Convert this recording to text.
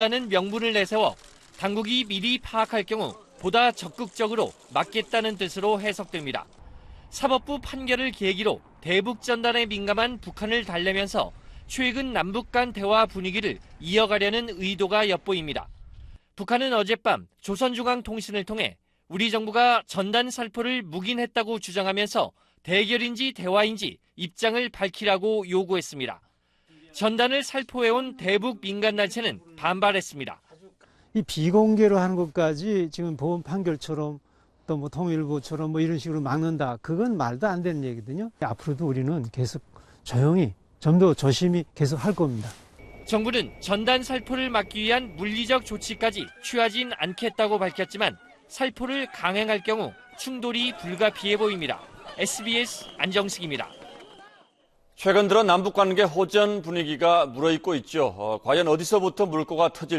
라는 명분을 내세워 당국이 미리 파악할 경우 보다 적극적으로 막겠다는 뜻으로 해석됩니다. 사법부 판결을 계기로 대북 전단에 민감한 북한을 달래면서 최근 남북 간 대화 분위기를 이어가려는 의도가 엿보입니다. 북한은 어젯밤 조선중앙통신을 통해 우리 정부가 전단 살포를 묵인했다고 주장하면서 대결인지 대화인지 입장을 밝히라고 요구했습니다. 전단을 살포해온 대북 민간단체는 반발했습니다. 이 비공개로 하는 것까지 지금 보험 판결처럼 또 뭐 통일부처럼 뭐 이런 식으로 막는다. 그건 말도 안 되는 얘기거든요. 앞으로도 우리는 계속 조용히 좀 더 조심히 계속 할 겁니다. 정부는 전단 살포를 막기 위한 물리적 조치까지 취하진 않겠다고 밝혔지만 살포를 강행할 경우 충돌이 불가피해 보입니다. SBS 안정식입니다. 최근 들어 남북 관계 호전 분위기가 물어있고 있죠. 어, 과연 어디서부터 물꼬가 터질